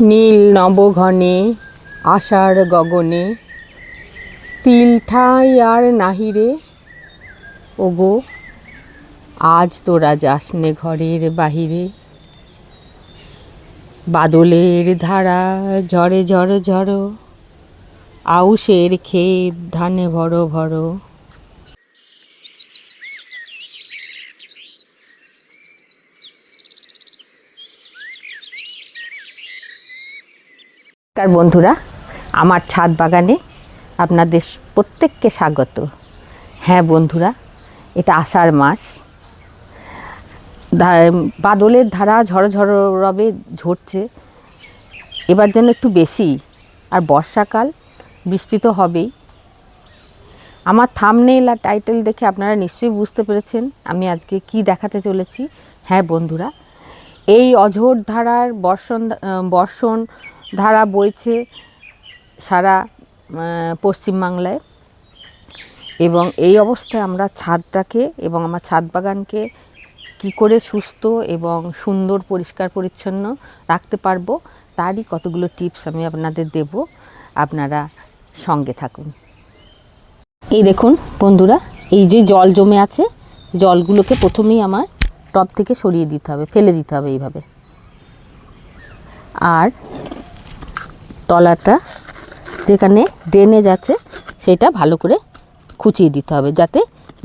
নীল নবঘনে, আষাঢ় গগনে, তিল ঠাই আর নাহিরে ওগো, আজ তোরা যাসনে ঘরের বাহিরে। বাদলের ধারা ঝড়ে ঝড় ঝড় আউশের ক্ষেত ধানে ভরো ভরো। নমস্কার বন্ধুরা, আমার ছাদ বাগানে আপনাদের প্রত্যেককে স্বাগত। হ্যাঁ বন্ধুরা, এটা আষাঢ় মাস। বাদলের ধারা ঝড়ো রবে ঝরছে। এবার যেন একটু বেশি, আর বর্ষাকাল বৃষ্টি তো হবেই। আমার থামনেল আর টাইটেল দেখে আপনারা নিশ্চয়ই বুঝতে পেরেছেন আমি আজকে কি দেখাতে চলেছি। হ্যাঁ বন্ধুরা, এই অঝোর ধারার বর্ষণ বর্ষণ ধারা বইছে সারা পশ্চিমবাংলায়। এবং এই অবস্থায় আমরা ছাদটাকে এবং আমার ছাদ বাগানকে কী করে সুস্থ এবং সুন্দর, পরিষ্কার, পরিচ্ছন্ন রাখতে পারব, তারই কতগুলো টিপস আমি আপনাদের দেব। আপনারা সঙ্গে থাকুন। এই দেখুন বন্ধুরা, এই যে জল জমে আছে, জলগুলোকে প্রথমেই আমার টব থেকে সরিয়ে দিতে হবে, ফেলে দিতে হবে এইভাবে। আর তলাটা যেখানে ড্রেনেজ আছে, সেটা ভালো করে খুঁচিয়ে দিতে হবে যাতে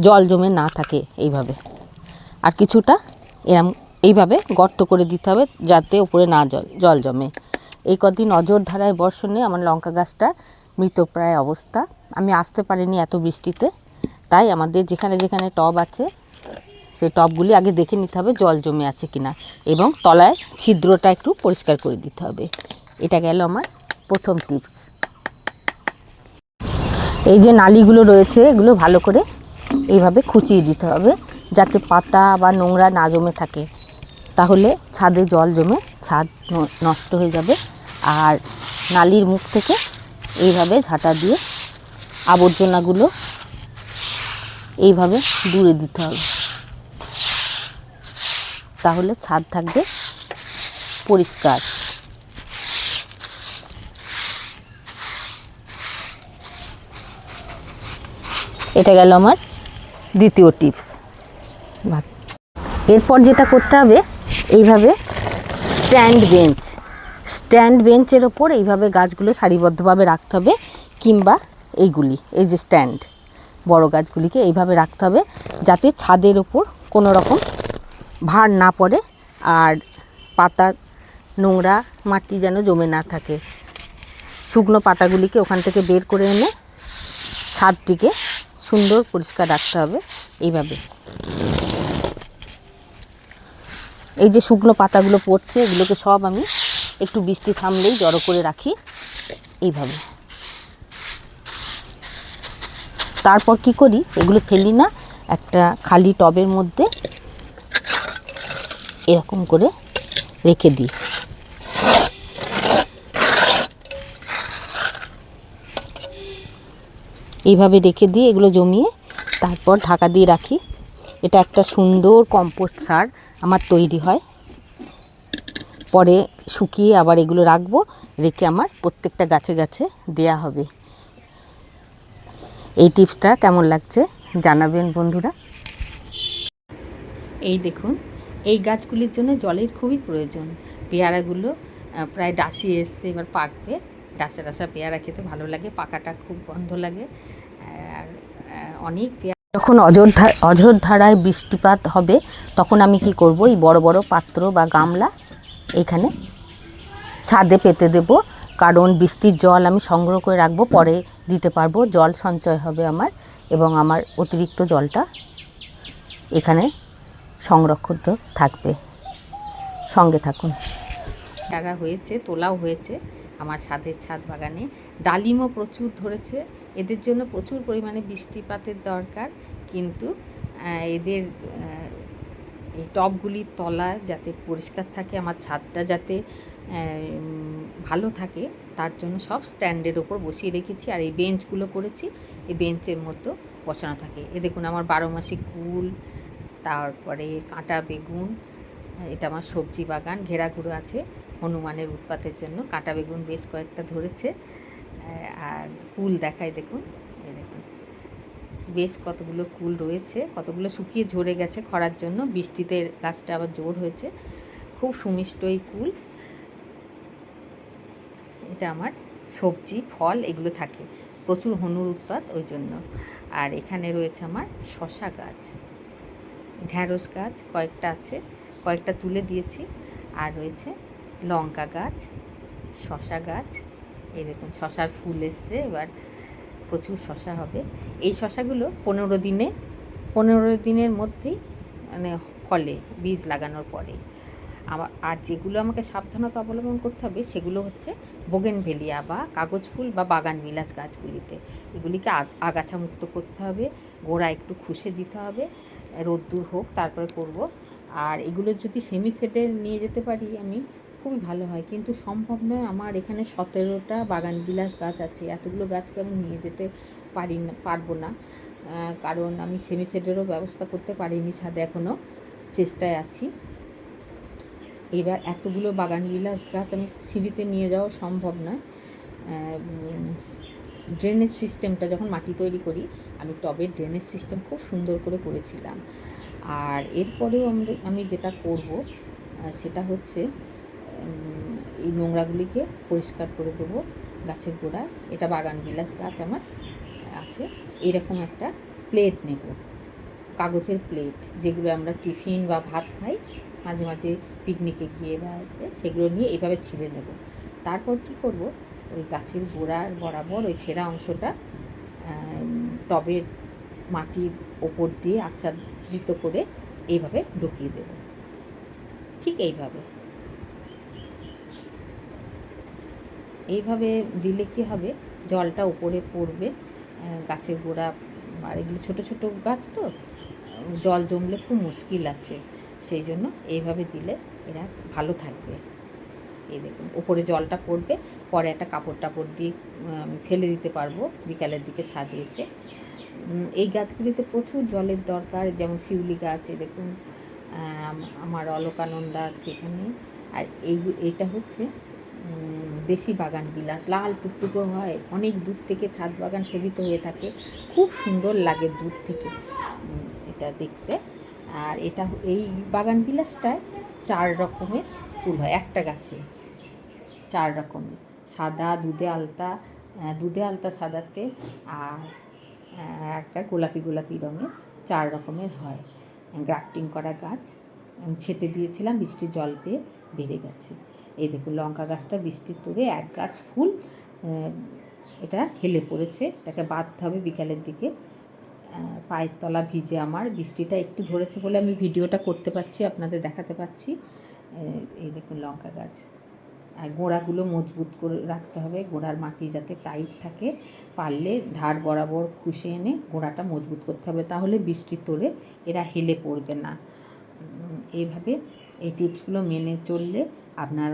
জল জমে না থাকে এইভাবে। আর কিছুটা এরম এইভাবে গর্ত করে দিতে হবে যাতে উপরে না জল জল জমে। এই কদিন অজর ধারায় বর্ষণে আমার লঙ্কা গাছটা মৃতপ্রায় অবস্থা। আমি আসতে পারিনি এত বৃষ্টিতে। তাই আমাদের যেখানে যেখানে টব আছে সেই টবগুলি আগে দেখে নিতে হবে জল জমে আছে কিনা। এবং তলায় ছিদ্রটা একটু পরিষ্কার করে দিতে হবে। এটা গেল আমার প্রথম টিপস এই যে নালিগুলো রয়েছে, এগুলো ভালো করে এইভাবে খুঁচিয়ে দিতে হবে, যাতে পাতা বা নোংরা না জমে থাকে। তাহলে ছাদে জল জমে ছাদ নষ্ট হয়ে যাবে। আর নালির মুখ থেকে এইভাবে ঝাঁটা দিয়ে আবর্জনাগুলো এইভাবে দূরে দিতে হবে। তাহলে ছাদ থাকবে পরিষ্কার। এটা গেল আমার দ্বিতীয় টিপস। এরপর যেটা করতে হবে, এইভাবে স্ট্যান্ড বেঞ্চ। স্ট্যান্ড বেঞ্চের ওপর এইভাবে গাছগুলো সারিবদ্ধভাবে রাখতে হবে, কিংবা এইগুলি, এই যে স্ট্যান্ড, বড় গাছগুলিকে এইভাবে রাখতে হবে, যাতে ছাদের ওপর কোনো রকম ভার না পড়ে আর পাতা, নোংরা মাটি যেন জমে না থাকে। শুকনো পাতাগুলিকে ওখান থেকে বের করে এনে ছাদটিকে সুন্দর পরিষ্কার রাখতে হবে এইভাবে। এই যে শুকনো পাতাগুলো পড়ছে, এগুলোকে সব আমি একটু বৃষ্টি থামলেই জড়ো করে রাখি এইভাবে। তারপর কি করি? এগুলো ফেলি না, একটা খালি টবের মধ্যে এরকম করে রেখে দিই। এইভাবে রেখে দিয়ে এগুলো জমিয়ে তারপর ঢাকা দিয়ে রাখি। এটা একটা সুন্দর কম্পোস্ট সার আমার তৈরি হয়। পরে শুকিয়ে আবার এগুলো রাখব, রেখে আমার প্রত্যেকটা গাছে গাছে দেয়া হবে। এই টিপসটা কেমন লাগছে জানাবেন বন্ধুরা। এই দেখুন, এই গাছগুলির জন্য জলের খুবই প্রয়োজন। পেয়ারাগুলো প্রায় ডাসি এসছে, এবার পাকবে। ডাসা ডাসা পেয়ারা খেতে ভালো লাগে, পাকাটা খুব গন্ধ লাগে। অনেক যখন অযোধ্যা ধারায় বৃষ্টিপাত হবে, তখন আমি কি করব? এই বড় বড় পাত্র বা গামলা এখানে ছাদে পেতে দেব। কারণ বৃষ্টির জল আমি সংগ্রহ করে রাখব, পরে দিতে পারব। জল সঞ্চয় হবে আমার এবং আমার অতিরিক্ত জলটা এখানে সংরক্ষিত থাকবে। সঙ্গে থাকুন। চারা হয়েছে, তোলাও হয়েছে। আমার ছাদের ছাদ বাগানে ডালিমও প্রচুর ধরেছে। এদের জন্য প্রচুর পরিমাণে বৃষ্টিপাতের দরকার, কিন্তু এদের এই টবগুলির তলা যাতে পরিষ্কার থাকে, আমার ছাদটা যাতে ভালো থাকে, তার জন্য সব স্ট্যান্ডের ওপর বসিয়ে রেখেছি আর এই বেঞ্চগুলো করেছি। এই বেঞ্চের মতো বসানো থাকে। এ দেখুন আমার বারো মাসি কুল, তারপরে কাঁটা বেগুন, এটা আমার সবজি বাগান, ঘেরাঘুরো আছে, হনুমানের উৎপাতের জন্য। কাঁটা বেগুন বেশ কয়েকটা ধরেছে। আর কুল দেখায় দেখুন। এই দেখুন। বেশ কতগুলো কুল রয়েছে, কতগুলো শুকিয়ে ঝরে গেছে খরার জন্য। বৃষ্টিতে গাছটা আবার জোর হয়েছে। খুব সুমিষ্ট এই কুল। এটা আমার সবজি, ফল, এগুলো থাকে। প্রচুর হনুর উৎপাত ওই জন্য। আর এখানে রয়েছে আমার শশা গাছ। ঢ্যাঁড়স গাছ কয়েকটা আছে, কয়েকটা তুলে দিয়েছি। আর রয়েছে লঙ্কা গাছ, শশা গাছ এই দেখুন, শশার ফুল এসছে, এবার প্রচুর শশা হবে। এই শশাগুলো পনেরো দিনে, পনেরো দিনের মধ্যেই মানে ফলে, বীজ লাগানোর পরে। আমার আর যেগুলো আমাকে সাবধানতা অবলম্বন করতে হবে, সেগুলো হচ্ছে বোগেনভেলিয়া বা কাগজ ফুল বা বাগান বিলাস গাছগুলিতে। এগুলিকে আগাছা মুক্ত করতে হবে, গোড়া একটু খুশে দিতে হবে, রোদ্দুর হোক, তারপরে করব। আর এগুলো যদি সেমি সেটে নিয়ে যেতে পারি আমি খুবই ভালো হয়। কিন্তু সম্ভব নয় আমার এখানে সতেরোটা বাগান বিলাস গাছ আছে। এতগুলো গাছকে আমি নিয়ে যেতে পারি না, পারব না? কারণ আমি সেমি সেটেরও ব্যবস্থা করতে পারিনি ছাদে এখনও চেষ্টায় আছি। এবার এতগুলো বাগান বিলাস গাছ আমি সিঁড়িতে নিয়ে যাওয়া সম্ভব নয়। ড্রেনেজ সিস্টেমটা যখন মাটি তৈরি করি, আমি টবের ড্রেনেজ সিস্টেম খুব সুন্দর করে করেছিলাম। আর এরপরেও আমি যেটা করব সেটা হচ্ছে এই নোংরাগুলিকে পরিষ্কার করে দেবো গাছের গোড়ায়। এটা বাগান বিলাস গাছ আমার আছে। এরকম একটা প্লেট নেব। কাগজের প্লেট যেগুলো আমরা টিফিন বা ভাত খাই, মাঝে মাঝে পিকনিকে গিয়ে বা সেগুলো নিয়ে এইভাবে ছিঁড়ে নেব। তারপর কি করব? ওই গাছের গোড়ার বরাবর ওই ছেঁড়া অংশটা টবের মাটির ওপর দিয়ে আচ্ছাদিত করে এইভাবে ঢুকিয়ে দেব। ঠিক এইভাবে। এইভাবে দিলে কি হবে? জলটা উপরে পড়বে গাছের গোড়া, আর এগুলো ছোটো ছোটো গাছ তো জল জমলে খুব মুশকিল আছে। সেই জন্য এইভাবে দিলে এরা ভালো থাকবে। এই দেখুন ওপরে জলটা পড়বে, পরে একটা কাপড় টাপড় দিয়ে ফেলে দিতে পারব, বিকালের দিকে ছাদে এসে। এই গাছগুলিতে প্রচুর জলের দরকার, যেমন শিউলি গাছ এই দেখুন আমার অলকানন্দা আছে এখানে। আর এই, এইটা হচ্ছে দেশি বাগান, বিলাস। লাল টুকটুকো হয়, অনেক দূর থেকে ছাদ বাগান শোভিত হয়ে থাকে। খুব সুন্দর লাগে দূর থেকে এটা দেখতে। আর এটা এই বাগান বিলাসটায় চার রকমের ফুল হয়। একটা গাছে চার রকমের সাদা, দুধে আলতা দুধে আলতা সাদাতে, আর একটা গোলাপি গোলাপি রঙের চার রকমের হয়। গ্রাফটিং করা গাছ ছেটে দিয়েছিলাম, বৃষ্টির জল পেয়ে বেড়ে গেছে। এই দেখুন লঙ্কা গাছটা বৃষ্টির তোড়ে এক গাছ ফুল এটা হেলে পড়েছে, এটাকে বাঁধতে হবে বিকালের দিকে। পায়ের তলা ভিজে আমার, বৃষ্টিটা একটু ধরেছে বলে আমি ভিডিওটা করতে পারছি, আপনাদের দেখাতে পাচ্ছি এই দেখুন লঙ্কা গাছ। আর গোড়াগুলো মজবুত করে রাখতে হবে, গোড়ার মাটি যাতে টাইট থাকে, পারলে ধার বরাবর খুশে এনে গোড়াটা মজবুত করতে হবে, তাহলে বৃষ্টির তোড়ে এরা হেলে পড়বে না। এইভাবে এই টিপসগুলো মেনে চললে আপনার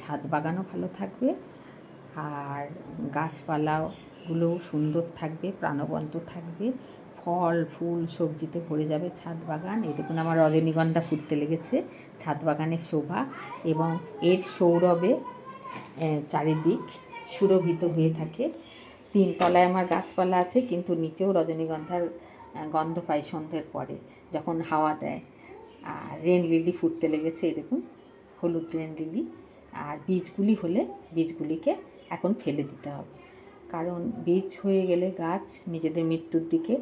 ছাদ বাগানও ভালো থাকবে। আর গাছপালাগুলো সুন্দর থাকবে, প্রাণবন্ত থাকবে। ফল, ফুল, সবজিতে ভরে যাবে ছাদ বাগান। এ দেখুন আমার রজনীগন্ধা ফুটতে লেগেছে, ছাদ বাগানের শোভা এবং এর সৌরভে চারিদিক সুরভিত হয়ে থাকে। তিন তলায় আমার গাছপালা আছে, কিন্তু নিচেও রজনীগন্ধার গন্ধ পাই সন্ধ্যের পরে, যখন হাওয়া দেয়। আর রেন লিলি ফুটতে লেগেছে, এই দেখুন, হলুদ রেন লিলি। আর বীজগুলি হলে বীজগুলিকে এখন ফেলে দিতে হবে, কারণ বীজ হয়ে গেলে গাছ নিজেদের মৃত্যুর দিকে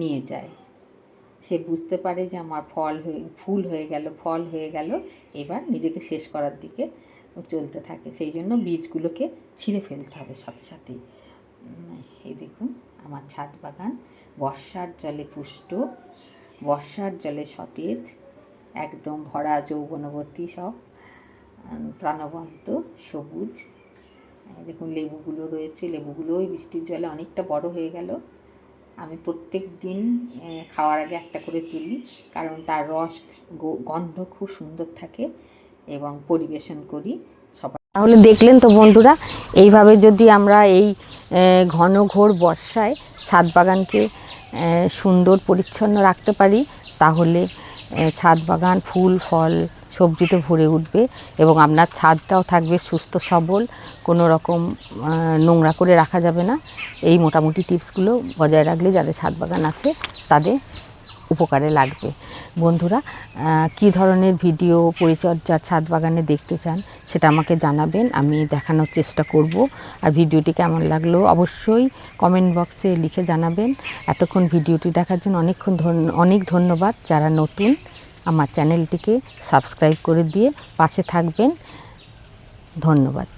নিয়ে যায়। সে বুঝতে পারে যে আমার ফল হয়ে, ফুল হয়ে গেল, ফল হয়ে গেল, এবার নিজেকে শেষ করার দিকে চলতে থাকে। সেই জন্য বীজগুলোকে ছিঁড়ে ফেলতে হবে সাথে সাথেই এই দেখুন, আমার ছাদ বাগান, বর্ষার জলে পুষ্ট, বর্ষার জলে সতেজ একদম ভরা যৌবনবতী সব প্রাণবন্ত, সবুজ। দেখুন, লেবুগুলো রয়েছে। লেবুগুলো ওই বৃষ্টির জলে অনেকটা বড় হয়ে গেল। আমি প্রত্যেক দিন খাওয়ার আগে একটা করে তুলি, কারণ তার রস গন্ধ খুব সুন্দর থাকে এবং পরিবেশন করি সবাই তাহলে দেখলেন তো বন্ধুরা, এইভাবে যদি আমরা এই ঘন ঘোর বর্ষায় ছাদ বাগানকে সুন্দর পরিচ্ছন্ন রাখতে পারি, তাহলে ছাদ বাগান, ফুল, ফল সবজিতে ভরে উঠবে এবং আপনার ছাদটাও থাকবে সুস্থ, সবল, কোনো রকম নোংরা করে রাখা যাবে না। এই মোটামুটি টিপসগুলো বজায় রাখলে যাদের ছাদ বাগান আছে, তাদের উপকারে লাগবে। বন্ধুরা কী ধরনের ভিডিও পরিচর্যার ছাদ বাগানে দেখতে চান সেটা আমাকে জানাবেন, আমি দেখানোর চেষ্টা করব। আর ভিডিওটি কেমন লাগল অবশ্যই কমেন্ট বক্সে লিখে জানাবেন। এতক্ষণ ভিডিওটি দেখার জন্য অনেকক্ষণ অনেক ধন্যবাদ। যারা নতুন, আমার চ্যানেলটিকে সাবস্ক্রাইব করে দিয়ে পাশে থাকবেন। ধন্যবাদ।